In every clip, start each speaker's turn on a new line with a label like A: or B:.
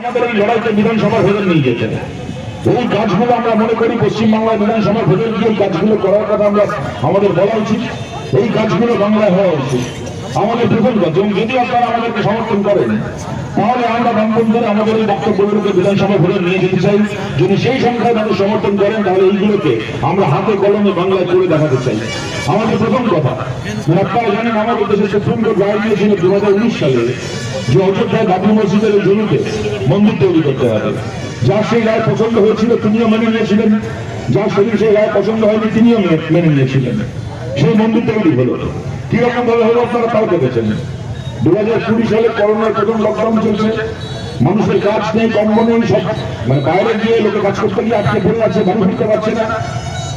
A: আমাদের এই লড়াইকে বিধানসভার ভোজন নিয়ে যেতে এই কাজগুলো আমরা মনে করি পশ্চিমবাংলায় বিধানসভা ভেতর গিয়ে কাজগুলো করার কথা আমরা আমাদের বলা উচিত। এই কাজগুলো বাংলায় হওয়া উচিত। আমাদের কাজ যদি আপনারা আমাদেরকে সমর্থন করেন তাহলে আমরা বামপন্থীরা আমাদের এই বক্তব্যগুলোকে বিধানসভা ভেতর নিয়ে যেতে চাই। যদি সেই সংখ্যায় তাদের সমর্থন করেন, তাহলে এইগুলোকে আমরা হাতে কলমে বাংলায় করে দেখাতে চাই। আমাদের প্রথম কথা আপনারা জানেন আমাদের দেশে সুপ্রিম কোর্ট রায় দিয়েছিল দু হাজার উনিশ সালে যে অযোধ্যায় বাবরি মসজিদের জমিতে মন্দির তৈরি করতে হবে। যার সেই রায় পছন্দ হয়েছিল, তিনিও মেনে নিয়েছিলেন। যার শরীর সেই রায় পছন্দ হয়নি, তিনিও মেনে নিয়েছিলেন। সেই মন্দির তৈরি হলো। কীরকম ভাবে হলো, আপনারা তাও দেখেছেন। দু হাজার কুড়ি সালে করোনার প্রথম লকডাউন চলছে। মানুষের কাজ নেই, কর্ম নেই, সব মানে বাইরে গিয়ে লোকে কাজ করতে গিয়ে আটকে পড়ে আছে বাড়ি ফিরতে পারছে না।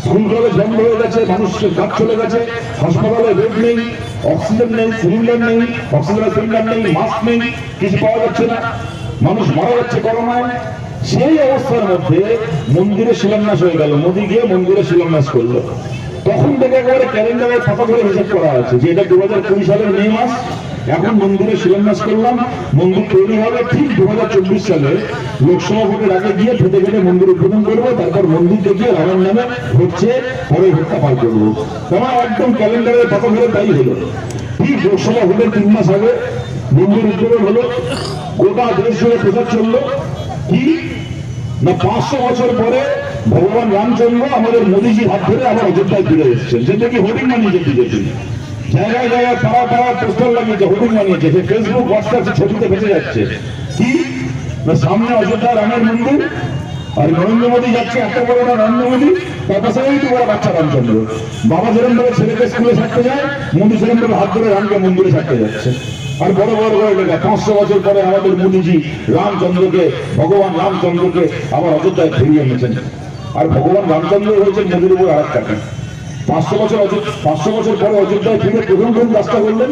A: স্কুল কলেজ বন্ধ হয়ে গেছে, মানুষের কাজ চলে গেছে, হাসপাতালে বেড নেই, অক্সিজেন নেই, সিলিন্ডার নেই, অক্সিজেনের সিলিন্ডার নেই, মাস্ক নেই, কিছু পাওয়া যাচ্ছে না। মানুষ মারা যাচ্ছে করোনায়। সেই অবস্থার মধ্যে মন্দিরে শিলান্যাস হয়ে গেল। মোদি গিয়ে মন্দিরে শিলান্যাস করল। তখন থেকে একেবারে ক্যালেন্ডারের ফাঁকা করে হিসেব করা আছে যে এটা দু হাজার কুড়ি সালের মে মাস। এখন মন্দিরে শিলান্যাস করলাম। মন্দির তৈরি হবে ঠিক দু হাজার চব্বিশ সালে। লোকসভা ভোটের আগে গিয়ে ফেটে ফেটে মন্দির উদ্বোধন করব, তারপর মন্দির থেকে রামের নামে হচ্ছে পরে ভোটটা পার করব। তোমার একদম ক্যালেন্ডারের ফাঁকা করে তাই হলো। ঠিক লোকসভা ভোটের তিন মাস আগে মন্দির উদ্বোধন হলো। গোটা দেশ জুড়ে প্রচার চলল। কি না, পাঁচশো বছর পরে ভগবান রামচন্দ্র আমাদের মোদীজির হাত ধরে আবার অযোধ্যায় ফিরে এসেছেন। সেটা কি হোর্ডিং বানিয়েছে বিজেপি জায়গায় জায়গায় পাড়া পোস্টার লাগিয়েছে বানিয়েছে যে ফেসবুক ছবিতে ভেসে যাচ্ছে। কি? সামনে অযোধ্যা রামের মন্দির, আর নরেন্দ্র মোদী যাচ্ছে বড় না নরেন্দ্র মোদী? তার তো বড় বাচ্চা রামচন্দ্র। বাবা ছেলেকে স্কুলে ছাড়তে যায় হাত ধরে রামকে মন্দিরে ছাড়তে যাচ্ছে। আর বড় বড় করে লেখা, পাঁচশো বছর পরে আমাদের রামচন্দ্রকে, ভগবান রামচন্দ্রকে আবার অযোধ্যায় ফিরিয়ে এনেছেন। আর ভগবান রামচন্দ্র হয়েছেন মোদীর উপর আর একটা পাঁচশো বছর পাঁচশো বছর পরে অযোধ্যায় ফিরে প্রথম কাজটা করলেন।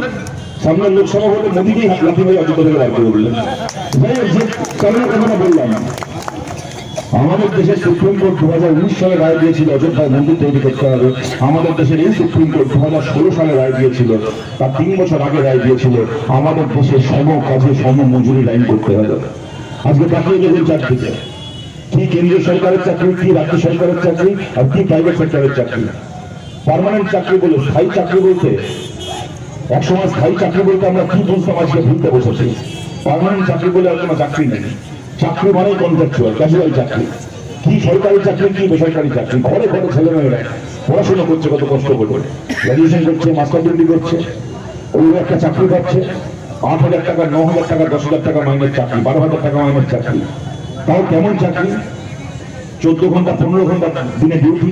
A: সামনের লোকসভা ভোটে মোদীকেই হয়ে অযোধ্যা থেকে বললাম? আমাদের দেশের সুপ্রিম কোর্ট দু হাজার উনিশ সালে রায় দিয়েছিল, অযোধ্যায় মন্দির তৈরি করতে হবে। আমাদের দেশের এই সুপ্রিম কোর্ট দু হাজার ষোলো সালে রায় দিয়েছিল। তার তিন বছর আগে রায় দিয়েছিল। আমাদের দেশে সম কাজে, সম মজুরি লাইন করতে হবে। আজকে তাকিয়ে দেখুন চাকরিতে কি কেন্দ্রীয় সরকারের চাকরি, কি রাজ্য সরকারের চাকরি, আর কি প্রাইভেট সেক্টরের চাকরি? পার্মানেন্ট চাকরি বলে স্থায়ী চাকরি বলতে একসময় স্থায়ী চাকরি বলতে আমরা কি বুঝতাম আজকে ভুলতে বসেছি। পার্মানেন্ট চাকরি বলে আর কোনো চাকরি নেই। চাকরি মানেই কন্ট্রাকচুয়াল ক্যাজুয়াল চাকরি। কি সরকারি চাকরি, কি বেসরকারি চাকরি? ঘরে ঘরে ছেলেমেয়েরা পড়াশোনা করছে, কত কষ্ট করে গ্রাজুয়েশন করছে মাস্টার ডিগ্রি করছে, ওই একটা চাকরি পাচ্ছে, আট হাজার টাকা, ন হাজার টাকা, দশ হাজার টাকা মাইনের চাকরি, বারো হাজার টাকা মাইনের চাকরি। তাও কেমন চাকরি? চোদ্দ ঘণ্টা, পনেরো ঘণ্টা দিনে ডিউটি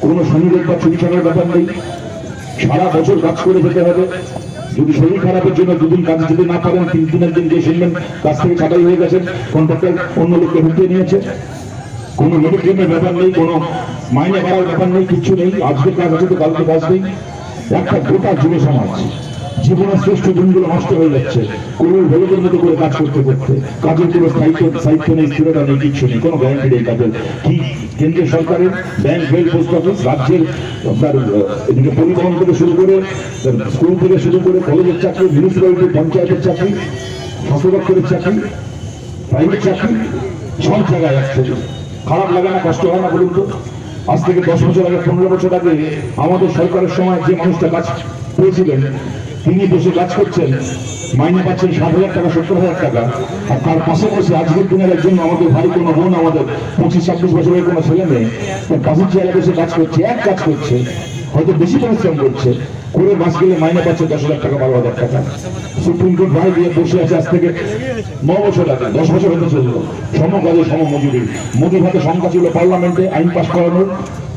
A: কোনো শরীরের বা ছুটি ব্যাপার নেই। সারা বছর কাজ করে যেতে হবে। যদি শরীর খারাপের জন্য দুদিন কাজ যেতে না পারেন, তিন দিনের দিন যে শুনবেন, কাজ থেকে ছাটাই হয়ে গেছেন, কন্ট্রাক্টর অন্য লোককে হুটিয়ে নিয়েছে। কোনো মেডিক্লেমের ব্যাপার নেই, কোনো মাইনে বাড়ার ব্যাপার নেই কিছু নেই। আজকে কাজ আছে তো কালকে কাজ নেই। একটা গোটা যুব সমাজ। জীবনের শ্রেষ্ঠ দিনগুলো নষ্ট হয়ে যাচ্ছে। কোনো ভেবেদের মতো করে কাজ করতে করতে। কাজের কোনো স্থায়িত্ব নেই, স্থিরতা নেই কিছু নেই, কোনো গ্যারান্টি নেই কাজের। কি? কেন্দ্রীয় সরকারের ব্যাংক রেল পোস্ট অফিস রাজ্যের, আপনার এদিকে পরিবহন থেকে শুরু করে স্কুল থেকে শুরু করে কলেজের চাকরি মিউনিসিপ্যালিটি পঞ্চায়েতের চাকরি স্বাস্থ্য দপ্তরের চাকরি প্রাইভেট চাকরি, সব জায়গায় আসছে খারাপ লাগে না, কষ্ট হয় না বলুন তো? আজ থেকে দশ বছর আগে, পনেরো বছর আগে আমাদের সরকারের সময় যে মানুষটা কাজ পেয়েছিলেন তিনি বসে কাজ করছেন। মাইনে পাচ্ছেন ষাট হাজার টাকা, সত্তর হাজার টাকা। আর তার পাশে বসে আজকের দিনের একজন আমাদের ভাই কোনো বোন, আমাদের পঁচিশ, ছাব্বিশ বছরের কোনো ছেলে মেয়ে, তার পাশের চেয়ারে বসে কাজ করছে, এক কাজ করছে। হয়তো বেশি পরিশ্রম করছে। করে মাস গেলে মাইনে পাচ্ছে দশ হাজার টাকা, বারো হাজার টাকা। সুপ্রিম কোর্ট রায় দিয়ে বসে আছে আজ থেকে ন বছর আগে, দশ বছর হতে চলল। সম কাজে সম মজুরি মোদীর হাতে সংখ্যা ছিল পার্লামেন্টে, আইন পাশ করানোর।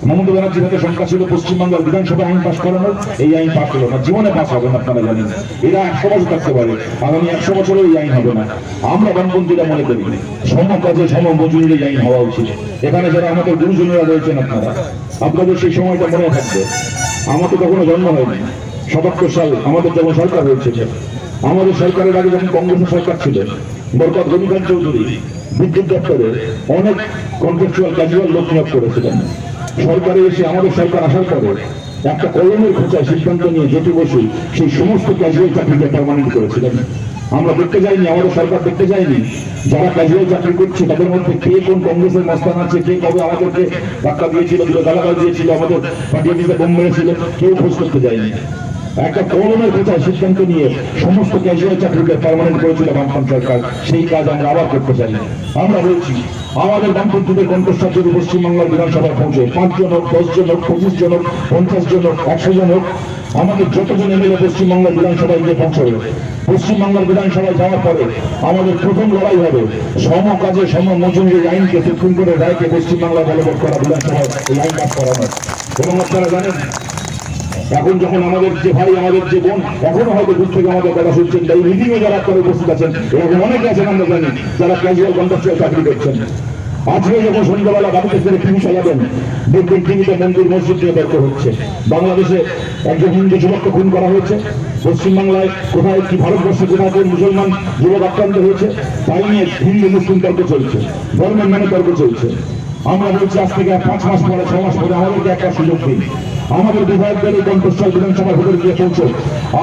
A: মমতা ব্যানার্জির হাতে সংখ্যা ছিল পশ্চিমবাংলার বিধানসভায় আইন পাশ করানোর। এই আইন পাশ হলো না, জীবনে পাশ হবে না, আপনারা জানেন। এরা একশো বছর থাকতে পারে, আগামী একশো বছরে এই আইন হবে না। আমরা বামপন্থীরা মনে করি সম কাজে সম মজুরির এই আইন হওয়া উচিত। এখানে যারা আমাদের গুরুজনেরা রয়েছেন আপনারা, আপনাদের সেই সময়টা মনে থাকবে। আমাদের কখনো জন্ম হয়নি। সাতাত্তর সাল আমাদের যখন সরকার হয়েছে, আমাদের সরকারের আগে যখন কংগ্রেসের সরকার ছিল, বরকত খান চৌধুরী বিদ্যুৎ দপ্তরে অনেক কন্ট্রাকচুয়াল ক্যাজুয়াল লোক নিয়োগ করেছিলেন। সরকারে এসে আমাদের সরকার আসার পরে একটা কলমের খোঁচায় সিদ্ধান্ত নিয়ে যেটি বসে, সেই সমস্ত ক্যাজুয়াল চাকরিকে পারমানেন্ট করেছিলেন আমরা দেখতে যাইনি, আমাদের সরকার দেখতে যায়নি। যারা ক্যাজুয়াল চাকরি করছে, তাদের মধ্যে কে কোন কংগ্রেসের মস্তান আছে, কে কবে আমাদেরকে ধাক্কা দিয়েছিল দিয়েছিল, আমাদের পার্টি অফিসে বোম মেরেছিল, কেউ খোঁজ করতে যায়নি। একটা কলমের কোথায় সিদ্ধান্ত নিয়ে সমস্ত ক্যাজুয়াল চাকরিকে পার্মানেন্ট করেছিল বামফ্রন্ট সরকার, সেই কাজ আমরা আবার করতে চাই। আমরা বলছি, আমাদের বামপন্থীদের কণ্ঠস্বর যদি পশ্চিমবাংলার বিধানসভায় পৌঁছে, পাঁচজন হোক, দশজন হোক পঁচিশ জন হোক পঞ্চাশ জন হোক একশো জন হোক, আমাদের যতজন এমএলএ পশ্চিমবাংলার বিধানসভায় গিয়ে পৌঁছবে, পশ্চিমবাংলার বিধানসভায় যাওয়ার পরে আমাদের প্রথম লড়াই হবে সম কাজে সম মজুরির আইনকে সুপ্রিম কোর্টের রায়কে পশ্চিমবাংলায় বলবৎ করা বিধানসভায় এই আইন পাস করানো। এবং আপনারা জানেন এখন যখন আমাদের যে ভাই, আমাদের যে বোন, এখনও হয়তো দূর থেকে আমাদের কথা শুনছেন এই মিটিং এ যারা আপনারা উপস্থিত আছেন, এরকম অনেকে আছেন, আমরা জানি, যারা ক্যাজুয়াল কন্ট্রাকচুয়াল চাকরি করছেন। আজকে যখন সন্ধ্যাবেলা বাড়িতে ফিরে টিভি চালাবেন দেখবেন টিভিতে মন্দির, মসজিদ নিয়ে তর্ক হচ্ছে। বাংলাদেশে একজন হিন্দু যুবককে খুন করা হয়েছে। পশ্চিমবাংলায় কোথায় কি ভারতবর্ষে কোথায় কোন মুসলমান যুবক আক্রান্ত হয়েছে, তাই নিয়ে হিন্দু, মুসলিম তর্ক চলছে। ধর্মের নামে তর্ক চলছে। আমরা বলছি, আজ থেকে পাঁচ মাস পরে, ছ মাস পরে আমাদেরকে একটা সুযোগ দিন। আমাদের বিধায়কদের এই কণ্ঠস্থল বিধানসভা ভোটের গিয়ে পৌঁছো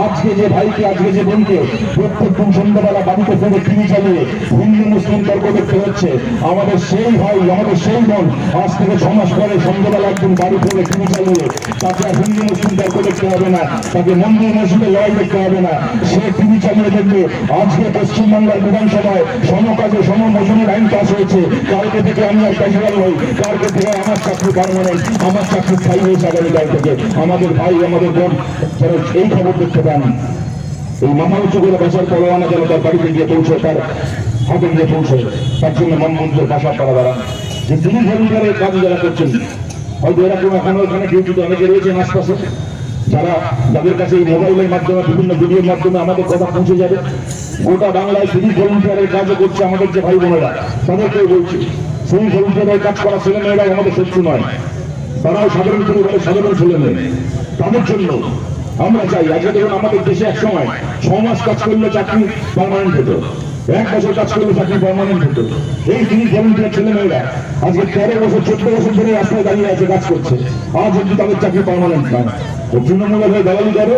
A: আজকে যে ভাইকে, আজকে যে বোনকে প্রত্যেক দিন সন্ধ্যাবেলা বাড়িতে ফেলে টিভি চালিয়ে হিন্দু মুসলিম তর্ক দেখতে হচ্ছে। আমাদের সেই ভাই, আমাদের সেই বোন আজ থেকে মাস পরে সন্ধ্যাবেলা একদিন বাড়ি ফেলে টিভি চালিয়ে তাকে আর হিন্দু মুসলিম তর্ক দেখতে হবে না, তাকে মন্দির মসজিদে লড়াই দেখতে হবে না। সে টিভি চালিয়ে দেখবে, আজকে পশ্চিমবাংলার বিধানসভায় সমকাজে সম মজুরির আইন পাস হয়েছে। কালকে থেকে আমি আর ক্যাজুয়াল হই কালকে থেকে আমার চাকরি পারমানেন্ট আমার চাকরি স্থায়ী হয়েছে আগামীকাল থেকে আমাদের ভাই, আমাদের বোন, যেন এই খবর দেখতে পান। এই মামা উঁচু করে বাসার পরোয়ানা যেন তার বাড়িতে গিয়ে পৌঁছে, তার হাতে গিয়ে পৌঁছে, তার জন্য মনমন্ত্রের বাসা করা দাঁড়ান। যে তিনি ভলেন্টিয়ারের কাজ যারা করছেন, হয়তো এরকম এখনও এখানে ডিউটিতে অনেকে রয়েছেন আশপাশে, যারা যাদের কাছে এই মোবাইলের মাধ্যমে, বিভিন্ন ভিডিওর মাধ্যমে আমাদের কথা পৌঁছে যাবে, গোটা বাংলায় সিভিক ভলেন্টিয়ারের কাজও করছে আমাদের যে ভাই বোনেরা তাদেরকেও বলছি সিভিক ভলেন্টিয়ারের কাজ করা ছেলে মেয়েরা আমাদের শত্রু নয়। তারাও সাধারণ পরিবারের সাধারণ ছেলে মেয়ে। তাদের জন্য আমরা চাই, আজকে দেখুন আমাদের দেশে এক সময় ছ মাস কাজ করলে চাকরি পার্মানেন্ট হতো। এক বছর কাজ করলে চাকরি পার্মানেন্ট হতো। এই তিনি ভলেন্টিয়ার ছেলে মেয়েরা আজকে তেরো বছর, চোদ্দ বছর ধরে রাস্তায় দাঁড়িয়ে আছে, কাজ করছে। আজ অব্দি তাদের চাকরি পার্মানেন্ট নয় ও তৃণমূলের হয়ে দালালি করে,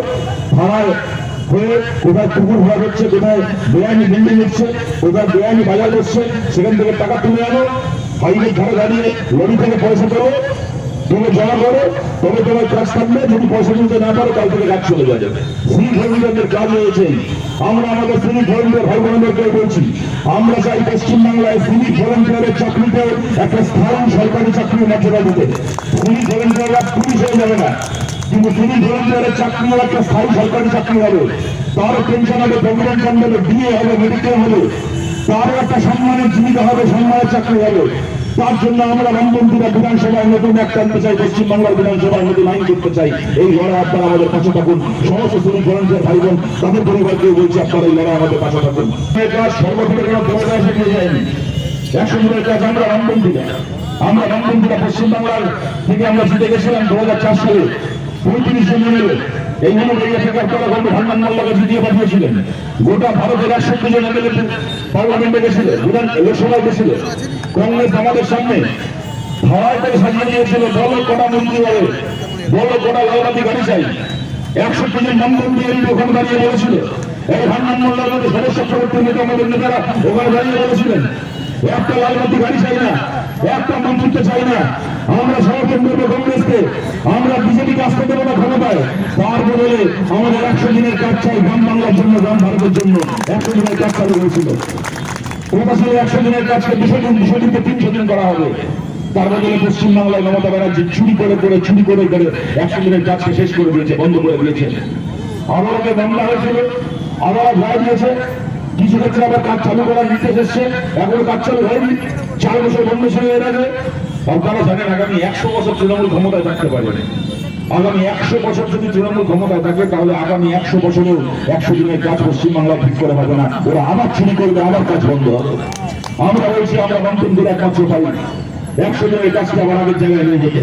A: থানায় হয়ে কোথায় পুকুর ভরা হচ্ছে, কোথায় বেআইনি বিল্ডিং হচ্ছে, কোথায় বেআইনি বাজার করছে সেখান থেকে টাকা তুলে আনো, হাইওয়ে ধারে দাঁড়িয়ে লরি থেকে পয়সা দেবো তুমি জমা করো, তবে তোমার কাজ থাকবে, যদি পয়সা তুলতে না পারো, কাল থেকে কাজ চলে যাবে। শ্রী ভলেন্টিয়ারদের কাজ হয়েছে আমরা আমাদের শ্রী ভলেন্টিয়ার ভাই বোনদেরকে বলছি, আমরা চাই পশ্চিমবাংলায় শ্রী ভলেন্টিয়ারের চাকরিতে একটা স্থায়ী সরকারি চাকরির মর্যাদা দিতে। শ্রী ভলেন্টিয়াররা পুলিশ হয়ে যাবে না। কিন্তু শ্রী ভলেন্টিয়ারের চাকরি একটা স্থায়ী সরকারি চাকরি হবে। তার পেনশন হবে প্রভিডেন্ট ফান্ড হবে বিয়ে হবে মেডিকেল হবে। তারও একটা সম্মানের জীবিকা হবে, সম্মানের চাকরি হবে। তার জন্য আমরা রামবন্ধুরা বিধানসভায় নতুন একটা আনতে চাই পশ্চিমবাংলার বিধানসভায় নতুন আইন করতে চাই। এই লড়াই আপনারা আমাদের পাশে থাকুন। সমস্ত শ্রমিক ভলেন্টিয়ার ভাই বোন তাদের পরিবারকে বলছি আপনারা এই লড়াই আমাদের পাশে থাকুন। একশো আমরা পশ্চিমবাংলার থেকে আমরা জিতে গেছিলাম দু হাজার চার সালে। পঁয়ত্রিশ জন এমএলএ এই পাঠিয়েছিলেন। গোটা ভারতের একষট্টি জন এমএলএ পার্লামেন্টে গেছিল, বিধান লোকসভায় গেছিল। কংগ্রেস আমাদের সামনে। করে সাজিয়ে দিয়েছিল বলো কটা মন্ত্রী বলে বলো কটা লালবাতি গাড়ি চাই একষট্টি জন মন্ত্রী এমপি ওখানে দাঁড়িয়ে বলেছিল। এই ভান্ডার মোল্লার সদস্য প্রবর্তন নেতা আমাদের নেতারা ওখানে দাঁড়িয়ে বলেছিলেন। একটা লালবাতি গাড়ি চাই না, একটা মন্ত্রিত্ব চাই না। আমরা সমর্থন করব কংগ্রেসকে। আমরা বিজেপিকে আসতে দেবো না ক্ষমতায়। তার বদলে আমাদের একশো দিনের কাজ চাই গ্রাম বাংলার জন্য, গ্রাম ভারতের জন্য। একশো দিনের কাজ চালু হয়েছিল। ছিল একশো দিনের কাজকে দুশো দিন দুশো দিনকে তিনশো দিন করা হবে। তার বদলে পশ্চিমবাংলায় মমতা ব্যানার্জি চুরি করে করে চুরি করে করে একশো দিনের কাজকে শেষ করে দিয়েছে, বন্ধ করে দিয়েছে। আদালতে মামলা হয়েছিল আদালত রায় দিয়েছে। কিছু ক্ষেত্রে আবার কাজ চালু করার নির্দেশ এসছে, এখনও কাজ চালু হয়নি। চার বছর বন্ধ ছিল এর আগে। আপনারা জানেন আগামী একশো বছর তৃণমূল ক্ষমতায় থাকতে পারবে আগামী একশো বছর যদি তৃণমূল ক্ষমতায় থাকে, তাহলে আগামী একশো বছরেও একশো দিনের কাজ পশ্চিমবাংলা ঠিক করে হবে না। ওরা আবার চুরি করবে, আবার কাজ বন্ধ হবে। আমরা বলছি, আমরা মন্ত্রীদের একমাত্র পাই একশো দিনের কাজটা আমার আগের জায়গায় নিয়ে যেতে।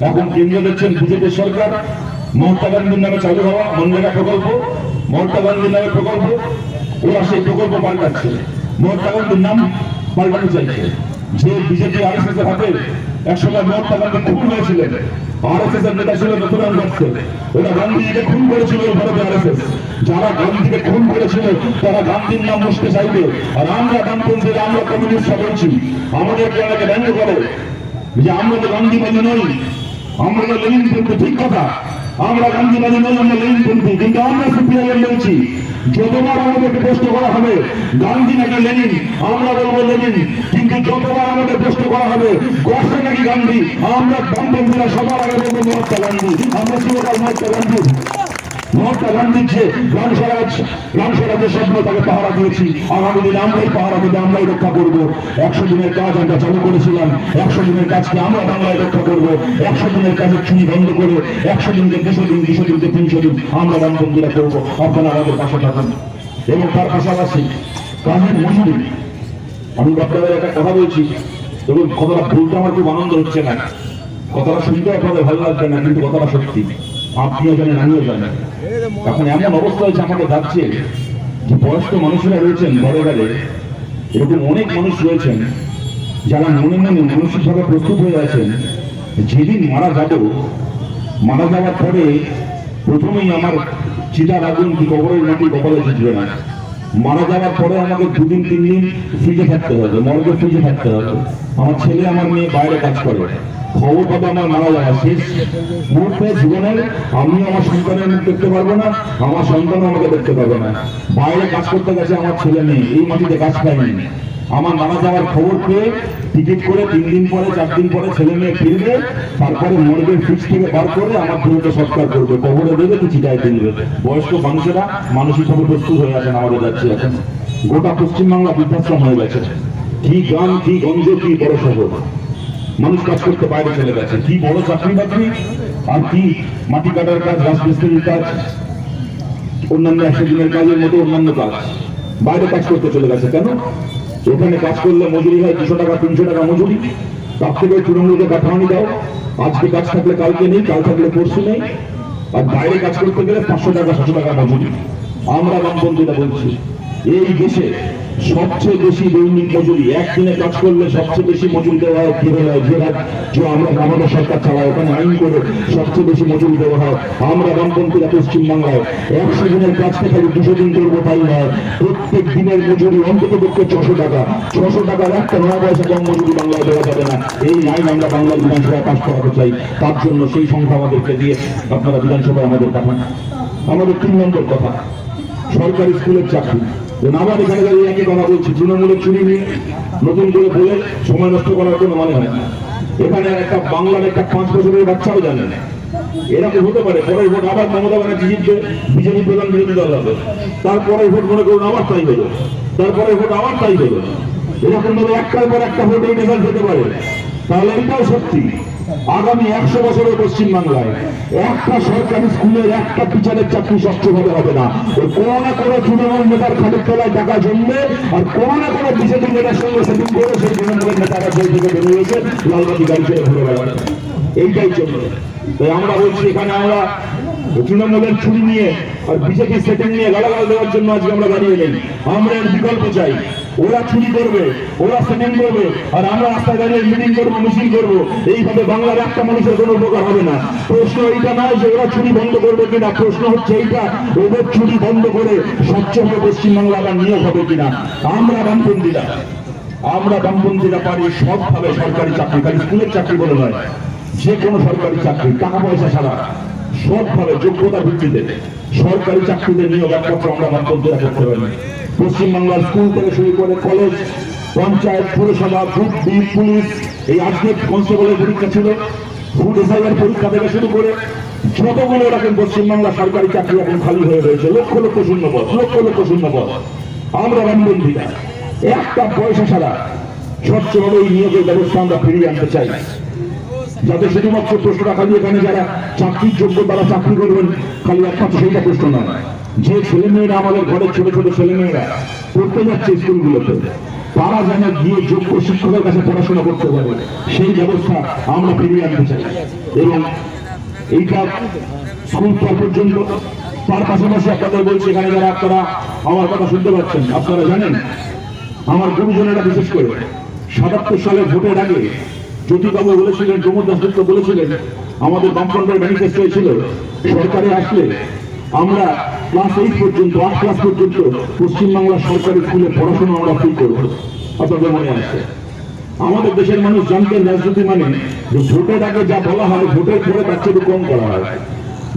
A: এখন কেন্দ্র দেখছেন বিজেপি সরকার, মমতা গান্ধীর নামে চালু হওয়া মনরেগা প্রকল্প, মমতা গান্ধীর নামে প্রকল্প, ওরা সেই প্রকল্প পাল্টাচ্ছে। মমতা গান্ধীর নাম পাল্টাতে চাইছে। যে বিজেপি আর এস হাতে একসময় মহাত্মা গান্ধী খুন হয়েছিলেন আর এস এর নেতা ছিল নতুন গডসে ওরা গান্ধীজিকে খুন করেছিল ভারতে আর এস যারা গান্ধীকে খুন করেছিল, তারা গান্ধীর নাম মুছতে চাইবে। আর আমরা বামপন্থীরা আমরা কমিউনিস্ট বলছি আমাদেরকে অনেকে ব্যঙ্গ করে। যে আমরা তো গান্ধীবাদী নই। আমরা লেনিনপন্থী ঠিক কথা। আমরা গান্ধীবাদী নই আমরা লেনিনপন্থী কিন্তু আমরা সিপিআইএম বলছি, যতবার আমাদেরকে প্রশ্ন করা হবে, গান্ধী নাকি লেনিন, আমরা বলব লেনিন, কিন্তু যতবার আমাদের প্রশ্ন করা হবে গডসে নাকি গান্ধী, আমরা বামপন্থীরা সবার আগে বলব মহাত্মা গান্ধী, আমরা চিরকাল মহাত্মা গান্ধী? মহাত্মা গান্ধীর যে স্বরাজ গ্রাম স্বরাজের স্বপ্ন তাকে পাহারা দিয়েছি। আগামী দিনে আমরাই পাহারা দেবো, আমরাই রক্ষা করব। একশো দিনের কাজ আমরা চালু করেছিলাম। একশো দিনের কাজকে আমরা বাংলায় রক্ষা করব। একশো দিনের কাজের চুরি বন্ধ করে একশো দিনকে দুশো দিন, দুশো দিনকে তিনশো দিন আমরা বামপন্থীরা করব। আপনারা আমাদের পাশে থাকুন। এবং তার পাশাপাশি কাজের মজুরি আমি আপনাদের একটা কথা বলছি। এবং কথাটা বলতে আমার খুব আনন্দ হচ্ছে না। কথাটা শুনতে আপনাদের ভালো লাগবে না, কিন্তু কথাটা সত্যি। আপনিও জানেন আমিও জানেন এখন এমন অবস্থা হয়েছে আমাকে রাজ্যে যে বয়স্ক মানুষেরা রয়েছেন ঘরে এরকম অনেক মানুষ রয়েছেন যারা মনে মনে মানসিকভাবে প্রস্তুত হয়ে আছেন। যেদিন মারা যাব, মারা যাওয়ার পরে প্রথমেই আমার চিতার আগুন কি কবরের মাটি কপালে জিতবে না। মারা যাওয়ার পরে আমাকে দুদিন তিন দিন ফ্রিজে থাকতে হবে, মর্গে ফ্রিজে থাকতে হবে। আমার ছেলে, আমার মেয়ে বাইরে কাজ করে। খবর পাবে আমার মারা যাওয়া শেষ মুহূর্তে আমি আমার সন্তানের দেখতে পারব না, আমার সন্তান আমাকে দেখতে পারবে না। বাইরে কাজ করতে গেছে আমার ছেলে মেয়ে, এই মাটিতে কাজ পায়নি আমার মারা যাওয়ার খবর পেয়ে টিকিট করে তিন দিন পরে, চার দিন পরে ছেলে মেয়ে ফিরবে, তারপরে মর্গের ফিক্স থেকে বার করে আমার পুরোটা সৎকার করবে। কবরে দেবে কি চিটায় তুলবে বয়স্ক মানুষেরা মানসিকভাবে প্রস্তুত হয়ে আছেন আমাদের যাচ্ছে এখন। গোটা পশ্চিমবাংলা বৃদ্ধাশ্রম হয়ে গেছে। কি গান, কি গঞ্জ কি বড় শহর। মানুষ কাজ করতে বাইরে চলে গেছে। কি বড় চাকরি বাকরি? আর কি? মাটি কাটার কাজ, রাজমিস্ত্রির কাজ, অন্যান্য একশো কাজের মতো অন্যান্য কাজ। বাইরে কাজ করতে চলে গেছে কেন? এখানে কাজ করলে মজুরি হয় দুশো টাকা, তিনশো টাকা মজুরি। তার থেকে তৃণমূলকে কাঠানি দাও। আজকে কাজ থাকলে কালকে নেই, কাল থাকলে পরশু নেই। আর বাইরে কাজ করতে গেলে পাঁচশো টাকা, সাতশো টাকা মজুরি। আমরা বামপন্থীরা বলছি এই দেশে সবচেয়ে বেশি দৈনিক মজুরি, একদিনে কাজ করলে সবচেয়ে বেশি মজুরি দেওয়া হয় কি হয়, যে আমরা আমাদের সরকার চালায় ওখানে আইন করে সবচেয়ে বেশি মজুরি দেওয়া হয়। আমরা বামপন্থীরা পশ্চিমবাংলায় একশো দিনের কাজকে খালি দুশো দিন করব, তাই নয়। প্রত্যেক দিনের মজুরি অন্তত পক্ষে ছশো টাকা। ছশো টাকার একটা নয় পয়সা কম মজুরি বাংলায় দেওয়া যাবে না। এই আইন আমরা বাংলা বিধানসভায় পাশ করাতে চাই। তার জন্য সেই সংখ্যা আমাদেরকে দিয়ে আপনারা বিধানসভায় আমাদের পাঠান। আমাদের তিন নম্বর কথা, সরকারি স্কুলের চাকরি। আবার এখানে দাঁড়িয়ে একই কথা বলছি, তৃণমূলের চুরি নিয়ে নতুন করে বলে সময় নষ্ট করার কোনো মানে হয় এখানে একটা বাংলার একটা পাঁচ বছরের বাচ্চাও জানে না। এরকম হতে পারে, পরের ভোট আবার মমতা ব্যানার্জি জিতবে, বিজেপি প্রধান বিরোধী দল হবে। তারপরের ভোট মনে করুন আবার তাই হলো। তারপরে ভোট আবার তাই হলো। এরকম ভাবে একটার পর একটা ভোট এই রেজাল্ট হতে পারে। তাহলে এটাও সত্যি। আগামী একশো বছরে পশ্চিম বাংলায় একটা সরকারি স্কুলের একটা টিচারের চাকরি স্বচ্ছভাবে হবে না। কোনো না কোনো তৃণমূল নেতার খালি তলায় টাকা জমবে আর কোনো না কোনো বিজেপি নেতার সঙ্গে সেদিন করে সেই তৃণমূলের নেতারা জেল থেকে বেরিয়েছে লালবাতি গাড়ি ছেড়ে ঘুরে বেড়াবে। এইটাই চলবে তাই আমরা বলছি, এখানে আমরা তৃণমূলের ছুরি নিয়ে আর বিজেপি সেটিং নিয়ে গালাগাল দেওয়ার জন্য আজকে আমরা দাঁড়িয়ে নেই। আমরা এর বিকল্প চাই। ওরা চুরি করবে ওরা সেটিং করবে, আর আমরা রাস্তায় দাঁড়িয়ে মিটিং করব মিছিল করব। এইভাবে বাংলার একটা মানুষের কোনো উপকার হবে না। প্রশ্ন এইটা নয় যে ওরা চুরি বন্ধ করবে কিনা, প্রশ্ন হচ্ছে এইটা, ওদের চুরি বন্ধ করে স্বচ্ছভাবে পশ্চিমবাংলা আবার নিয়োগ হবে কিনা। আমরা বামপন্থীরা আমরা বামপন্থীরা পারি সবভাবে সরকারি চাকরি, খালি স্কুলের চাকরি বলে নয় যে কোনো সরকারি চাকরি, টাকা পয়সা ছাড়া। সবভাবে যোগ্যতা ভিত্তিতে সরকারি চাকরিতে নিয়োগ একমাত্র আমরা বামপন্থীরা করতে পারি। পশ্চিমবাংলার স্কুল থেকে শুরু করে কলেজ, পঞ্চায়েত, পুরসভা গ্রুপ পুলিশ, এই আজকে কনস্টেবলের পরীক্ষা ছিল। ফুড এসআইআর পরীক্ষা থেকে শুরু করে যতগুলো এরকম পশ্চিমবাংলা সরকারি চাকরি এখন খালি হয়ে রয়েছে, লক্ষ লক্ষ শূন্য পদ লক্ষ লক্ষ শূন্য পদ আমরা বামপন্থীরা একটা পয়সা ছাড়া স্বচ্ছভাবে এই নিয়োগের ব্যবস্থা আমরা ফিরিয়ে আনতে চাই। যাতে শুধুমাত্র প্রশ্নটা খালি এখানে যারা চাকরির যোগ্য তারা চাকরি করবেন, খালি একমাত্র সেইটা প্রশ্ন নয়। যে ছেলেমেয়েরা আমাদের ঘরের ছোট ছোট ছেলেমেয়েরা পড়তে যাচ্ছে স্কুলগুলোতে, তারা যেন গিয়ে যোগ্য শিক্ষকের কাছে পড়াশোনা করতে পারে, সেই ব্যবস্থা আমরা ফিরিয়ে আনতে চাই। এবং এইটা স্কুল পর্যন্ত, তার পাশাপাশি আপনাদের বলছি, এখানে যারা আপনারা আমার কথা শুনতে পাচ্ছেন, আপনারা জানেন, আমার গুরুজনেরা বিশেষ করে সাতাত্তর সালে ভোটের আগে জ্যোতিবাবু বলেছিলেন প্রমোদ দাসগুপ্ত বলেছিলেন, আমাদের বামফ্রন্টের ম্যানিফেস্টো ছিল সরকারে আসলে আমরা ক্লাস এইট পর্যন্ত, আট ক্লাস পর্যন্ত পশ্চিমবাংলা সরকারি স্কুলে পড়াশোনা আমরা ফ্রি করব। আপনাদের মনে আছে? আমাদের দেশের মানুষ জানতেন রাজনীতি মানে যে ভোটের আগে যা বলা হয়, ভোটের পরে তার চেয়ে কম করা হয়।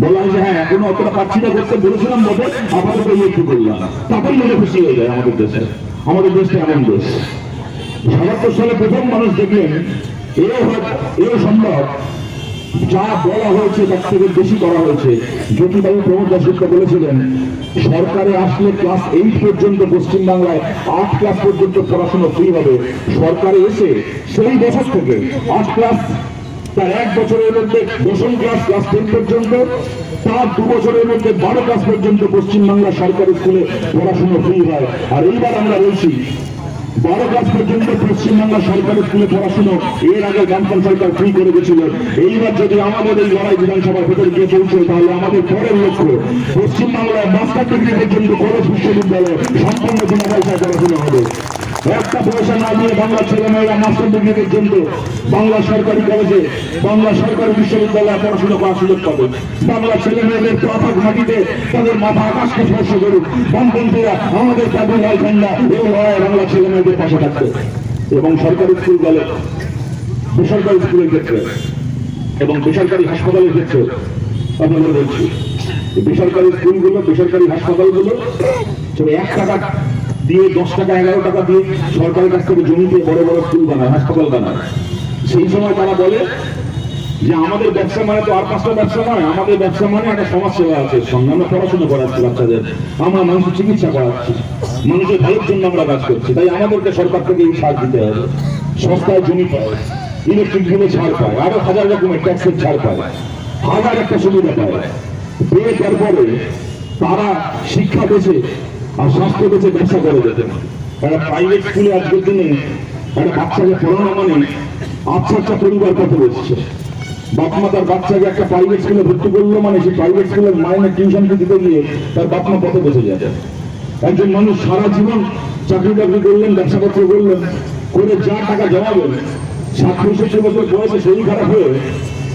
A: বলা হয় যে হ্যাঁ এখনও অতটা পাচ্ছি না করতে বলেছিলাম বটে আপাতত এই একটু করলাম তাতেই মনে খুশি হয়ে যায় আমাদের দেশে। আমাদের দেশটা এমন দেশ। সাতাত্তর সালে প্রথম মানুষ দেখলেন এও সম্ভব। যা বলা হয়েছে, তার থেকে বেশি করা হয়েছে। জ্যোতিবাবু প্রমোদ বলেছিলেন, সরকারে আসলে ক্লাস এইট পর্যন্ত পশ্চিমবাংলায় আট ক্লাস পর্যন্ত পড়াশোনা ফ্রি হবে। সরকারে এসে সেই বছর থেকে আট ক্লাস তার এক বছরের মধ্যে দশম ক্লাস ক্লাস টেন পর্যন্ত, তার দু বছরের মধ্যে বারো ক্লাস পর্যন্ত পশ্চিমবাংলা সরকারি স্কুলে পড়াশোনা ফ্রি হয়। আর এইবার আমরা বলছি বারো ক্লাস পর্যন্ত পশ্চিমবাংলা সরকারের স্কুলে পড়াশুনো। এর আগে গ্রামপাল সরকার ফ্রি করে গেছিল এইবার যদি আমাদের এই লড়াই বিধানসভার ভেতরে গিয়ে পৌঁছে তাহলে আমাদের পরের লক্ষ্য পশ্চিমবাংলায় মাস্টার ডিগ্রি পর্যন্ত কলেজ বিশ্ববিদ্যালয় সম্পূর্ণ বিনা পয়সায় পড়াশোনা হবে। একটা পয়সা না দিয়ে বাংলা ছেলেমেয়েরা মাস্টার ডিগ্রি পর্যন্ত বাংলা সরকারি কলেজে বাংলা সরকারি বিশ্ববিদ্যালয়ে পড়াশোনা করার সুযোগ পাবে। বাংলা ছেলে মেয়েদের পাথক মাটিতে তাদের মাথা আকাশকে স্পর্শ করুক। বামপন্থীরা আমাদের কাবুল লাল ঠান্ডা এই লড়াই বাংলা ছেলে মেয়েদের পাশে থাকবে। এবং সরকারি স্কুল গেলে, বেসরকারি স্কুলের ক্ষেত্রে, এবং বেসরকারি হাসপাতালের ক্ষেত্রে, আপনাদের বলছি বেসরকারি স্কুলগুলো বেসরকারি হাসপাতালগুলো এক টাকা দিয়ে দশ টাকা, এগারো টাকা দিয়ে সরকারের কাছ থেকে জমি দিয়ে বড় বড় স্কুল বানায়, হাসপাতাল বানায়। সেই সময় তারা বলে যে, আমাদের ব্যবসা মানে তো আর পাঁচটা ব্যবসা নয়, আমাদের ব্যবসা মানে একটা সমাজ সেবা আছে সঙ্গে আমরা পড়াশোনা করাচ্ছি বাচ্চাদের, আমরা মানুষের চিকিৎসা করাচ্ছি, মানুষের ভালোর জন্য আমরা কাজ করছি, তাই আমাদেরকে সরকার থেকে এই সার দিতে হবে। সস্তায় জমি পায় ইলেকট্রিক বিলে ছাড় পায়, আরও হাজার রকমের ট্যাক্সের ছাড় পায়, হাজার একটা সুবিধা পায়। পেয়ে তারপরে তারা শিক্ষা বেছে আর স্বাস্থ্য বেছে ব্যবসা করে একটা প্রাইভেট স্কুলে আজকের দিনে একটা বাচ্চাকে পড়ানো মানে আচ্ছা পরিবার কত বাপ মা তার বাচ্চাকে একটা প্রাইভেট স্কুলে ভর্তি করল মানে সেই প্রাইভেট স্কুলের মাইনে টিউশন দিতে গিয়ে তার বাপ মা কত বসে যায়। একজন মানুষ সারা জীবন চাকরি বাকরি করলেন ব্যবসা পত্র করলেন, করে যা টাকা জমাবেন, ষাট পঁয়ষট্টি বছর বয়সে শরীর খারাপ হয়ে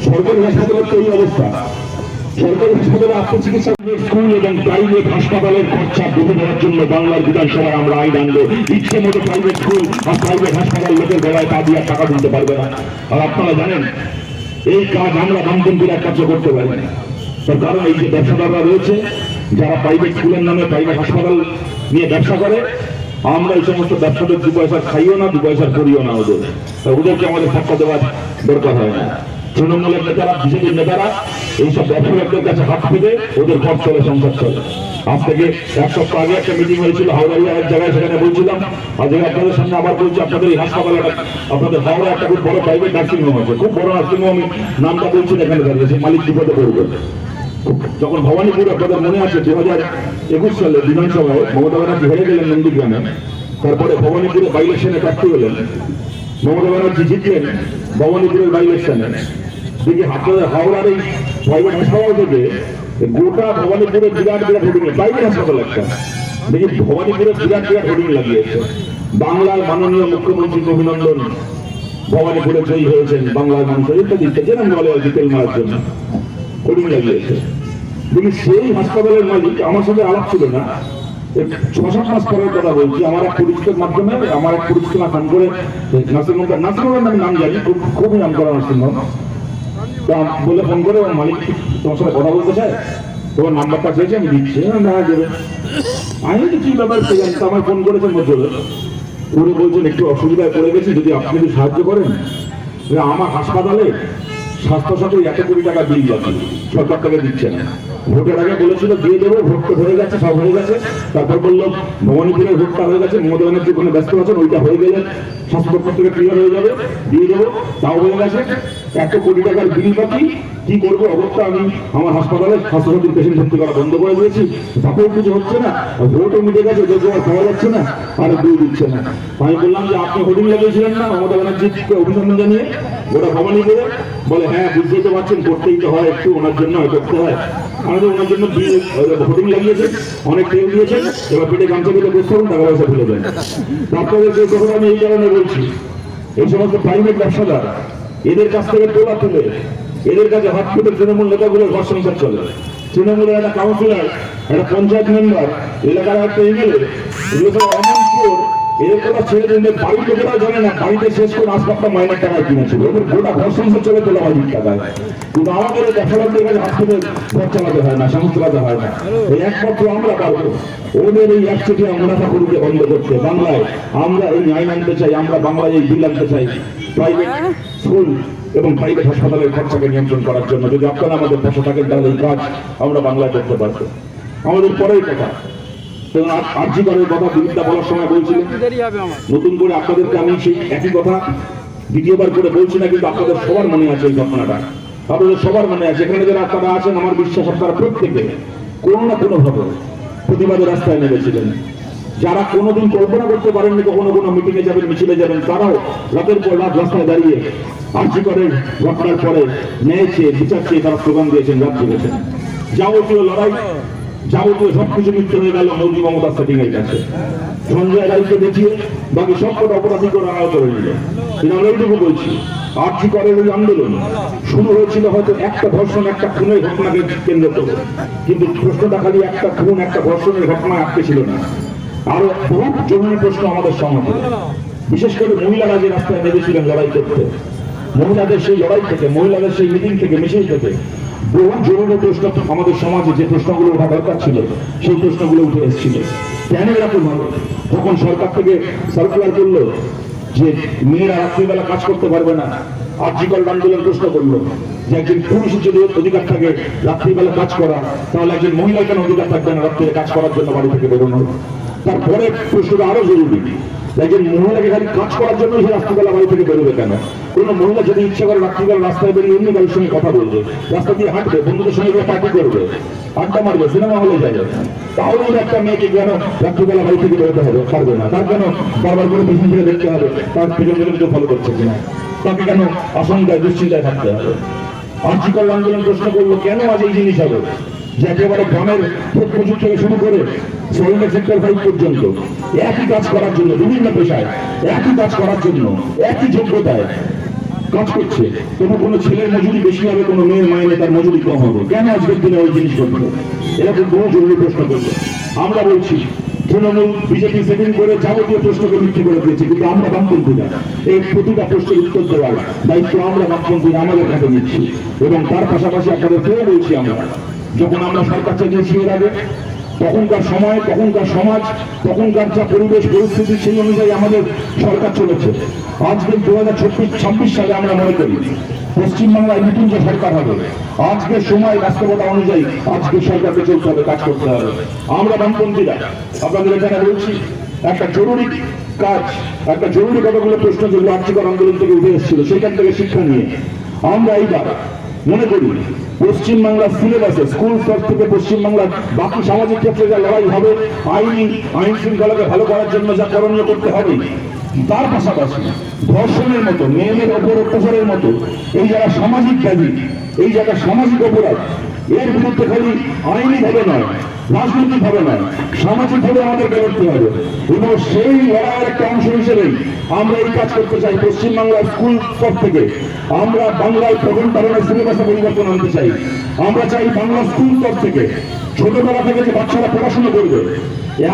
A: সরকারি হাসপাতালের এই অবস্থা। কার্য করতে পারি না। এই যে ব্যবসাদাররা রয়েছে, যারা প্রাইভেট স্কুলের নামে প্রাইভেট হাসপাতাল নিয়ে ব্যবসা করে, আমরা এই সমস্ত ব্যবসাদের দু পয়সা খাইও না, দু পয়সা করিও না ওদের। ওদেরকে আমাদের ধাক্কা দেওয়ার দরকার হয় না। তৃণমূলের নেতারা, বিজেপির নেতারা এইসব ব্যবসায়ীদের কাছে হাত পেতে ওদের ঘর চলে সংসার চলে। আজ থেকে এক সপ্তাহ আগে একটা মিটিং হয়েছিল হাওড়াইয়া এক জায়গায়, সেখানে বলছিলাম, আজকে আপনাদের সামনে আবার বলছি, আপনাদের এই হাসপাতালে আপনাদের হাওড়া একটা খুব বড় প্রাইভেট নার্সিং হোম আছে। খুব বড় নার্সিং হোম আমি নামটা বলছি এখানে দাঁড়িয়ে, সেই মালিক বিপদে পড়বে যখন ভবানীপুর আপনাদের মনে আছে দু হাজার একুশ সালে বিধানসভায় মমতা ব্যানার্জি হেরে গেলেন নন্দীগ্রামে, তারপরে ভবানীপুরে বাই ইলেকশনে প্রার্থী হলেন। মমতা ব্যানার্জি জিতলেন ভবানীপুরের বাই ইলেকশনে দেখি আপনাদের হাওড়ার এই প্রাইভেট হাসপাতাল গোটা ভবানীপুরের বিরাট বিরাট হোর্ডিং প্রাইভেট হাসপাতাল একটা। দেখি ভবানীপুরের বিরাট বিরাট হোর্ডিং লাগিয়েছে। বাংলার মাননীয় মুখ্যমন্ত্রীকে অভিনন্দন। ভবানীপুরে জয়ী হয়েছেন বাংলার মানুষের ইত্যাদি যেরকম বলে আর তেল মারার জন্য। হোর্ডিং লাগিয়েছে। দেখি সেই হাসপাতালের মালিক, আমার সাথে আলাপ ছিল না। ছ সাত মাস পরের কথা বলছি, আমার এক পরিচিতের মাধ্যমে, আমার এক পরিচিত ফোন করে নার্সিং হোমটা আমি নাম জানি, খুব খুবই নাম করা তা বলে ফোন করে আমার মালিক তোমার সাথে কথা বলতে চায়? তোমার নাম্বারটা চেয়েছে আমি দিচ্ছি। না দেবে। আমি তো কি ব্যাপার পেলাম? তো আমার ফোন করেছেন মধ্যে উনি বলছেন, একটু অসুবিধায় পড়ে গেছি, যদি আপনি একটু সাহায্য করেন আমার হাসপাতালে স্বাস্থ্য সাথে এত কোটি টাকা বিল যাচ্ছে। সরকার থেকে দিচ্ছে না। ভোটের আগে বলেছিল দিয়ে দেবো, ভোট তো হয়ে গেছে, সব হয়ে গেছে। তারপর বলল ভবানীপুরের ভোটটা হয়ে গেছে মমতা ব্যানার্জি কোনো ব্যস্ত আছেন, ওইটা হয়ে গেলে স্বাস্থ্য দপ্তর থেকে ক্লিয়ার হয়ে যাবে, দিয়ে দেবো, তাও হয়ে গেছে। এত কোটি টাকার বিল বাকি, কি করব? অবস্থা আমি আমার হাসপাতালে স্বাস্থ্যসাথীর পেশেন্ট ভর্তি করা বন্ধ করে দিয়েছি। তাতেও কিছু হচ্ছে না ভোটও মিটে গেছে যোগ্য পাওয়া যাচ্ছে না, আর দুই দিচ্ছে না। আমি বললাম যে, আপনি হোর্ডিং লাগিয়েছিলেন না, মমতা ব্যানার্জিকে অভিনন্দন জানিয়ে ওটা ভবানী করে বলে হ্যাঁ বুঝতেই তো পারছেন, করতেই তো হয়, একটু ওনার জন্য করতে হয়। আমাদের ওনার জন্য হোর্ডিং লাগিয়েছে, অনেক তেল দিয়েছে, এবার পেটে গামছা পেটে বসতে হবে টাকা পয়সা ফেলে দেন। আপনাদের যে কথা আমি এই কারণে বলছি, এই সমস্ত প্রাইভেট ব্যবসাদার, এদের কাছ থেকে তোলা তুলে, এদের কাছে হাত পেতে তৃণমূল নেতাগুলোর ঘর সংসার চলে। তৃণমূলের একটা কাউন্সিলর একটা পঞ্চায়েত মেম্বার এলাকার একটা এমএলএ এগুলো সব দিলে বাড়িতে ওরা জানে না বাড়িতে শেষ করে আসবাবটা মাইনের টাকায় কিনেছিল। ওদের গোটা ঘর সংসার চলে বাড়ির টাকায়। কিন্তু আমাদের ব্যবসাদারদের কাছে ঘর চালাতে হয় না চালাতে হয় না। এই একমাত্র আমরা পারব। ওদের এই একচেটিয়া মুনাফা করতে বন্ধ করতে। বাংলায় আমরা এই আইন আনতে চাই আমরা বাংলায় এই বিল আনতে চাই। প্রাইভেট স্কুল এবং প্রাইভেট হাসপাতালের খরচাকে নিয়ন্ত্রণ করার জন্য যদি আপনারা আমাদের পাশে থাকেন তাহলে এই কাজ আমরা বাংলায় করতে পারব। আমাদের পরের কথা আর্জি করার কথা বিদ্যা বলার সময় বলছিলেন।
B: আমার।
A: নতুন করে আপনাদেরকে আমি সেই একই কথা দ্বিতীয়বার করে বলছি না কিন্তু আপনাদের সবার মনে আছে এই ঘটনাটা। আপনাদের সবার মনে আছে। এখানে যারা আপনারা আছেন আমার বিশ্বাস আপনারা প্রত্যেকে কোনো না কোনো ভাবে প্রতিবাদের রাস্তায় নেমেছিলেন। যারা কোনোদিন কল্পনা করতে পারেননি কখনো কোনো মিটিংয়ে যাবেন মিছিলে যাবেন তারাও রাতের পর রাত রাস্তায় দাঁড়িয়ে আর্জি করেন ঘটনার পরে ন্যায় চেয়ে বিচার চেয়ে তারা স্লোগান দিয়েছেন রাত জেগেছেন যাবতীয় লড়াই। যাবতীয় সবকিছু মিথ্যে হয়ে গেল মোদী মমতা সেটিং এর কাছে। সঞ্জয় রায়কে দেখিয়ে বাকি সব কটা অপরাধী করে করে নিল কিন্তু আমরা এইটুকু বলছি আর্থিক করের ওই আন্দোলন। শুরু হয়েছিল হয়তো একটা ধর্ষণ, একটা খুনের ঘটনাকে কেন্দ্র করে। কিন্তু প্রশ্নটা খালি একটা খুন, একটা ধর্ষণের ঘটনা আটকে ছিল না। আরও বহু জরুরি প্রশ্ন আমাদের সমাজে বিশেষ করে মহিলারা যে রাস্তায় নেমেছিলেন লড়াই করতে, মহিলাদের সেই লড়াই থেকে, মহিলাদের সেই মিটিং থেকে, মিছিল থেকে বহু জরুরি প্রশ্ন, আমাদের সমাজে যে প্রশ্নগুলো ওঠা দরকার ছিল, সেই প্রশ্নগুলো উঠে এসেছিল। কেন এরকম হলো তখন সরকার থেকে সার্কুলার করল যে মেয়েরা রাত্রিবেলা কাজ করতে পারবে না আর্জিকল আন্দোলন প্রশ্ন করল যে একজন পুরুষের যদি অধিকার থাকে রাত্রিবেলা কাজ করা, তাহলে একজন মহিলা কেন অধিকার থাকবে না রাত্রে কাজ করার জন্য বাড়ি থেকে বেরোনো? তারপরে প্রশ্নটা আরও জরুরি। একজন মহিলাকে খালি কাজ করার জন্য সে রাত্রিবেলা বাড়ি থেকে বেরোবে কেন? কোন মহিলা যদি ইচ্ছা করে রাত্রিবেলা রাস্তায় বেরিয়ে অন্য কারোর সঙ্গে কথা বলবে, রাস্তা দিয়ে হাঁটবে, বন্ধুদের সঙ্গে পার্টি করবে, আড্ডা মারবে, সিনেমা হলে যাবে, তাহলে একটা মেয়েকে কেন রাত্রিবেলা বাড়ি থেকে বেরোতে হবে, পারবে না? তার কেন বারবার করে পেছন থেকে দেখতে হবে? তার পেছন পেছন কেউ ফলো করছে কিনা? তাকে কেন আশঙ্কায়, দুশ্চিন্তায় থাকতে হবে? আর্থিকল আন্দোলন প্রশ্ন করল, কেন আজ এই জিনিস হবে? যে একেবারে গ্রামের প্রচুর থেকে শুরু করে সৈন্য সেক্টর ফাইভ পর্যন্ত। একই কাজ করার জন্য, বিভিন্ন পেশায়, একই কাজ করার জন্য, একই যোগ্যতায় কাজ করছে। কোনো কোনো ছেলের মজুরি বেশি হবে, কোনো মেয়ের মাইনে তার মজুরি কম হবে। কেন আজকের দিনে ওই জিনিস ঘটবে এরকম বহু জরুরি প্রশ্ন করবে আমরা বলছি, তৃণমূল, বিজেপি সেটিং করে যাবতীয় প্রশ্নকে মিথ্যে করে দিয়েছে, কিন্তু আমরা বামপন্থীরা এই প্রতিটা প্রশ্নের উত্তর দেওয়ার দায়িত্ব আমরা বামপন্থীরা আমাদের কাছে নিচ্ছি। এবং তার পাশাপাশি আপনাদের কেউ বলছি আমরা, যখন আমরা সরকার চালিয়েছি এর আগে তখনকার সময়, তখনকার সমাজ, তখনকার যা পরিবেশ, পরিস্থিতি, সেই অনুযায়ী আমাদের সরকার চলেছে। আজকে দু হাজার চব্বিশ ছাব্বিশ সালে আমরা মনে করি, পশ্চিমবাংলায় নতুন যে সরকার হবে, আজকের সময় বাস্তবতা অনুযায়ী আজকে সরকারকে চলতে হবে, কাজ করতে হবে। আমরা বামপন্থীরা, আপনাদের এখানে বলছি, একটা জরুরি কাজ, একটা জরুরি কতগুলো প্রশ্ন যেগুলো আর্থিকর আন্দোলন থেকে উঠে এসেছিল, সেখান থেকে শিক্ষা নিয়ে আমরা এইবার মনে করি পশ্চিমবাংলার সিলেবাসে স্কুল স্তর থেকে পশ্চিমবাংলার বাকি সামাজিক ক্ষেত্রে যা লড়াই হবে, আইনি, আইন শৃঙ্খলাকে ভালো করার জন্য যা করণীয় করতে হবে, তার পাশাপাশি ধর্ষণের মতো, মেয়েদের ওপর অত্যাচারের মতো, এই যারা সামাজিক ব্যাধি এই যারা সামাজিক অপরাধ, এর বিরুদ্ধে খালি আইনি ভাবে নয় রাজনৈতিক ভাবে নয়, সামাজিক ভাবে আমাদের বেরোতে হবে। এবং সেই লড়াইয়ের একটা অংশ হিসেবেই আমরা এই কাজ করতে চাই পশ্চিমবাংলার স্কুল স্তর থেকে। আমরা বাংলায় প্রথম ধরনের সিলেবাসে পরিবর্তন আনতে চাই। আমরা চাই বাংলা স্কুল স্তর থেকে ছোটবেলা থেকে যে বাচ্চারা পড়াশোনা করবে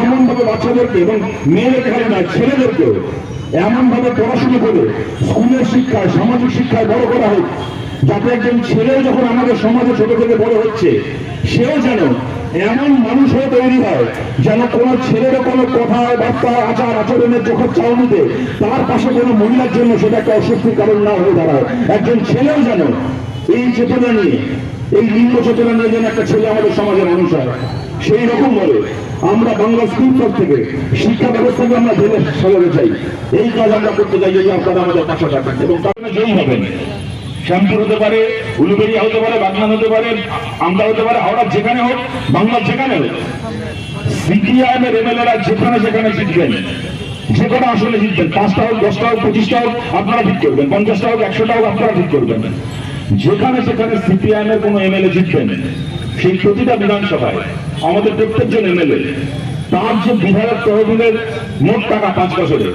A: এমন ভাবে বাচ্চাদেরকে এবং মেয়েদের খালি নয়, ছেলেদেরকেও এমন ভাবে পড়াশোনা করে স্কুলের শিক্ষায়, সামাজিক শিক্ষায় বড় করা হোক। যাতে একজন ছেলে যখন আমাদের সমাজে ছোট থেকে বড় হচ্ছে, সেও যেন এমন মানুষ হয়ে তৈরি হয় যেন কোনো ছেলের কোনো কথা, বার্তা, আচার আচরণের চোখের চাউনিতে তার পাশে কোনো মহিলার জন্য সেটা একটা অস্বস্তির কারণ না হয়ে দাঁড়ায়। একজন ছেলেও যেন এই চেতনা নিয়ে, এই লিঙ্গ চেতনা নিয়ে যেন একটা ছেলে আমাদের সমাজের মানুষ হয়, সেই রকম বলে আমরা বাংলা স্কুল থেকে শিক্ষা ব্যবস্থাকে আমরা ধরে সাজাতে চাই। এই কাজ আমরা করতে চাই যদি আপনারা আমাদের পাশে থাকেন এবং তারা জয়ী হবেন। শ্যামপুর হতে পারে, উলুবেড়িয়া হতে পারে, বাগনান হতে পারে আমদা হতে পারে, হাওড়া যেখানে হোক বাংলার যেখানে হোক। সিপিআইএম এর এমএলএরা যেখানে সেখানে জিতবেন। যে কোনো আসলে জিতবেন। পাঁচটা হোক, দশটা হোক, পঁচিশটা হোক, আপনারা ঠিক করবেন। পঞ্চাশটা হোক, একশোটা হোক, আপনারা ঠিক করবেন। যেখানে সেখানে সিপিআইএম এর কোনো এমএলএ জিতবেন, সেই প্রতিটা বিধানসভায় আমাদের প্রত্যেকজন এমএলএ, তার যে বিধায়ক তহবিলের মোট টাকা পাঁচ বছরে,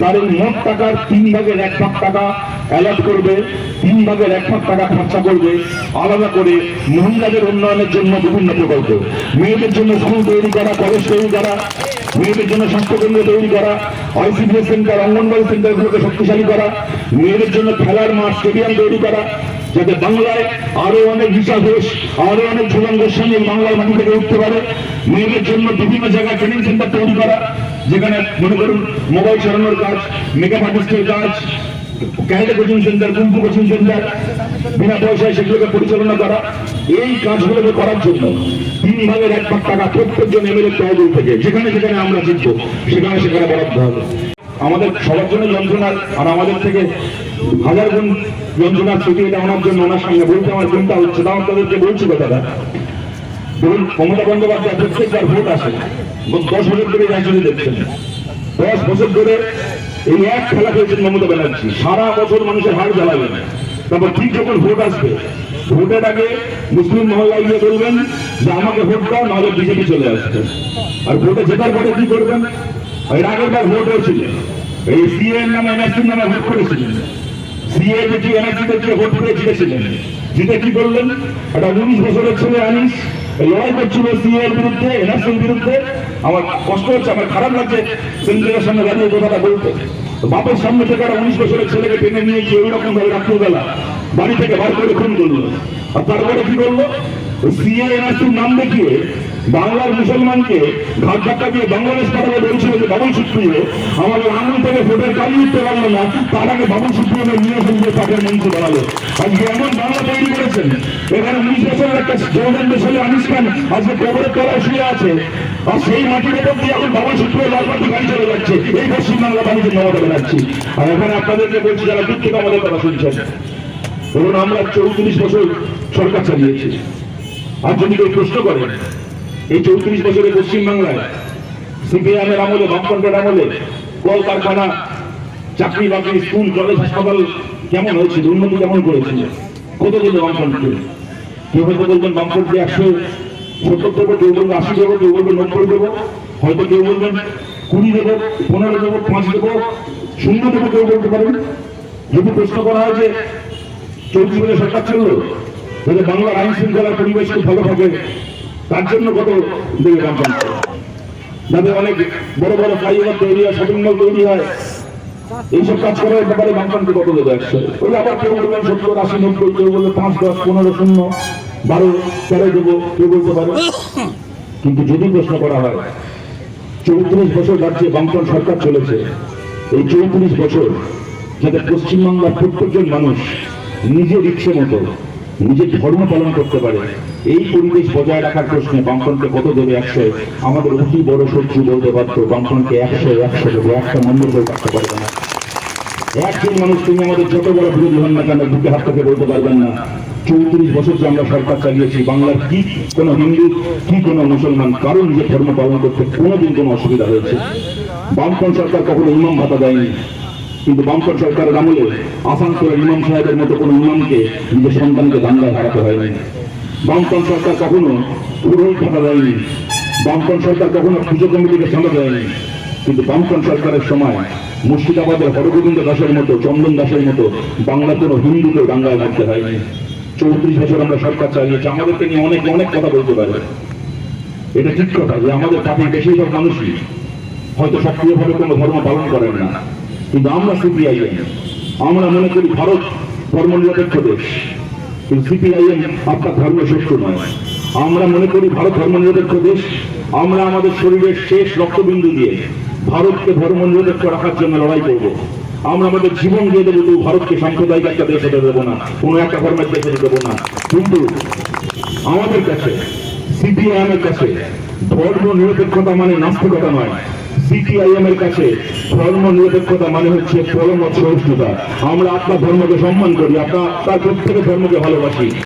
A: তার এই মোট টাকার তিন ভাগের এক ভাগ টাকা অ্যালার্ট করবে, তিন ভাগের এক ভাগ টাকা খরচা করবে, আলাদা করে মহিলাদের উন্নয়নের জন্য বিভিন্ন প্রকল্প। মেয়েদের জন্য স্কুল তৈরি করা, কলেজ তৈরি করা, মেয়েদের জন্য স্বাস্থ্যকেন্দ্র তৈরি করা, আইসিডিএস সেন্টার অঙ্গনবাড়ি সেন্টারগুলোকে শক্তিশালী করা, মেয়েদের জন্য খেলার মাঠ, স্টেডিয়াম তৈরি করা, যাতে বাংলায় আরও অনেক হিসাব ঘোষ আরও অনেক ঝুলঙ্গের সঙ্গে বাংলার মাটি থেকে উঠতে পারে। মেয়েদের জন্য বিভিন্ন জায়গায় ট্রেনিং সেন্টার তৈরি করা, যেখানে মনে করুন মোবাইল চালানোর কাজ মেকআপ আর্টিস্টের কাজ কোচিং সেন্টার কুম্পু কোচিং সেন্টার বিনা পয়সায় সেগুলোকে পরিচালনা করা, এই কাজগুলোকে করার জন্য তিন ভাগের এক ভাগ টাকা প্রত্যেকজন এমএলএ তহবিল থেকে, যেখানে আমরা জিতবো, সেখানে সেখানে বরাদ্দ হবে। আমাদের সবার জন্য যন্ত্রণার, আর আমাদের থেকে হাজার গুণ যন্ত্রণার ছুটি এটা ওনার জন্য ওনার সঙ্গে বলতে আমার চিন্তা হচ্ছে তাও তাদেরকে বলছি কথাটা। ধরুন মমতা বন্দ্যোপাধ্যায় প্রত্যেকবার ভোট আসে দশ বছর ধরে দেখছেন। দশ বছর ধরে এই এক খেলা খেলছেন মমতা ব্যানার্জি। সারা বছর মানুষের হাড় জ্বালাবেন। তারপর ঠিক যখন ভোট আসবে, ভোটের আগে মুসলিম মহল্লায় গিয়ে বলবেন যে আমাকে ভোট দাও, নাহলে বিজেপি চলে আসবে। আর ভোটে জেতার পরে কি করবেন? এর আগের বার ভোট হয়েছিল। এই সিএন নামে এনআরসির নামে ভোট করেছিলেন। সিএ এনআরসি থেকে ভোট করে জিতেছিলেন। জিতে কি করলেন? একটা উনিশ বছরের ছেলে আনিস লড়াই করছিল সিএর এর বিরুদ্ধে, এনআরসির বিরুদ্ধে। আমার কষ্ট হচ্ছে, আমার খারাপ লাগছে সেন্ট্রালের সামনে দাঁড়িয়ে কথাটা বলতে। বাপের সামনে থেকে একটা উনিশ বছরের ছেলেকে টেনে নিয়ে গিয়ে ওই রকম ভাবে রাত্রিবেলা বাড়ি থেকে বার করে খুন করল। আর তারপরে কি করল? সিএ, এনআরসির নাম দেখিয়ে বাংলার মুসলমানকে ঘাট ধাক্কা দিয়ে বাংলাদেশ পাঠাবে বলছিল যে বাবুল সুপ্রিয়, আমাদের আঙুল থেকে ভোটের কালি উঠতে পারল না, তার আগে বাবুল সুপ্রিয়কে নিয়ে ফেলবে তাদের মঞ্চে দাঁড়াল আজকে এমন বাংলা তৈরি করেছেন, এখানে উনিশ বছরের একটা জওয়ান ছেলে আনিস খান আজকে কবরের তলায় শুয়ে আছে, আর সেই মাটির উপর দিয়ে এখন বাবুল সুপ্রিয় লাল মাটি গাড়ি চলে যাচ্ছে, এই পশ্চিমবাংলা বাণিজ্য নবাবে বেড়াচ্ছি আর এখানে আপনাদেরকে বলছি, যারা দূর থেকে আমাদের কথা শুনছেন, ধরুন আমরা চৌত্রিশ বছর সরকার চালিয়েছি, আর যদি কেউ প্রশ্ন করেন এই চৌত্রিশ বছরে পশ্চিমবাংলায় সিপিআইএম এর আমলে, বামফ্রন্টের আমলে কল কারখানা চাকরি বাকরি, স্কুল, কলেজ, হাসপাতাল কেমন হয়েছিল? উন্নতি কেমন করেছিল? কত দিল বামফ্রন্টকে? কেউ হয়তো বলবেন বামফ্রন্টকে একশো সত্তর দেবো, কেউ বলবে আশি দেবো, কেউ বলবে নব্বই দেবো, হয়তো কেউ বলবেন কুড়ি দেবো, পনেরো দেবো, পাঁচ দেবো, শূন্য দেবো কেউ বলতে পারেন? যদি প্রশ্ন করা হয় যে চৌত্রিশ বছর সরকার চলল যাতে বাংলার আইন শৃঙ্খলার পরিবেশ খুব ভালো থাকে। তার জন্য কত দেবে বামফ্রন্ট যাতে অনেক বড় বড় ফ্লাইওভার তৈরি হয়, শপিং মল তৈরি হয়। এইসব কাজ করার ব্যাপারে বামফ্রন্টকে কত দেবে একশো? ওই আবার কেউ বলবেন সত্তর, আশি, নব্বই, কেউ বলবে পাঁচ, দশ, পনেরো, শূন্য, বারো, তেরো দেবো, কেউ বলতে পারে। কিন্তু যদি প্রশ্ন করা হয়, চৌত্রিশ বছর রাজ্যে বামফ্রন্ট সরকার চলেছে। এই চৌত্রিশ বছর যাতে পশ্চিমবাংলার প্রত্যেকজন মানুষ নিজের ইচ্ছে মতো, নিজের ধর্ম পালন করতে পারে এই পরিবেশ বজায় রাখার প্রশ্নে বামফ্রন্টকে কত দেবে একশো? আমাদের অতি বড় শত্রু বলতে পারতো, বামফ্রন্টকে একশো একশো দেবো। একটা মন্দির রাখতে পারবে না। একজন মানুষ তুমি আমাদের যত বড় বিরোধী হন না কেন, বুকে হাত থেকে বলতে পারবেন না। চৌত্রিশ বছর যে আমরা সরকার চালিয়েছি, বাংলার কি কোনো হিন্দু, কি কোনো মুসলমান কারও নিজের ধর্ম পালন করতে কোনোদিন কোনো অসুবিধা হয়েছে? বামফ্রন্ট সরকার কখনো ইমাম ভাতা দেয়নি। কিন্তু বামফ্রন্ট সরকারের আমলে আসানসোলের ইমাম সাহেবের মতো কোনো ইমামকে নিজের সন্তানকে দাঙ্গায় হারাতে হয়নি। বামফ্রন্ট সরকার কখনো পুরোহিত ভাতা দেয়নি। বামফ্রন্ট সরকার কখনো পুজো কমিটিকে চাঁদা দেয়নি। কিন্তু বামফ্রন্ট সরকারের সময় মুর্শিদাবাদের হরগোবিন্দ দাসের মতো, চন্দন দাসের মতো বাংলা কোনো হিন্দুকে দাঙ্গায় মারতে হয়নি। চৌত্রিশ বছর আমরা সরকার চালিয়েছি। আমাদেরকে নিয়ে অনেক অনেক কথা বলতে পারে। এটা ঠিক কথা যে আমাদের পার্টির বেশিরভাগ মানুষই হয়তো সক্রিয়ভাবে কোনো ধর্ম পালন করেন না। কিন্তু আমরা সিপিআইএম আমরা মনে করি ভারত ধর্মনিরপেক্ষ দেশ। সিপিআইএম আপনার ধর্ম শত্রু নয় আমরা মনে করি ভারত ধর্মনিরপেক্ষ দেশ। আমরা আমাদের শরীরের শেষ রক্তবিন্দু দিয়ে ভারতকে ধর্মনিরপেক্ষ রাখার জন্য লড়াই করব। আমরা আমাদের জীবন দিয়ে দেবো তবু ভারতকে সাম্প্রদায়িক একটা দেশ হতে দেবো না, কোনো একটা ধর্মের দেশ হতে দেবো না। কিন্তু আমাদের কাছে সিপিআইএম এর কাছে ধর্ম নিরপেক্ষতা মানে নাস্তিকতা নয়। কাছে ধর্ম নিরপেক্ষতা মানে হচ্ছে আমরা আপনার ধর্মকে সম্মান করি, আপনার আপনার প্রত্যেকের ধর্মকে ভালোবাসি।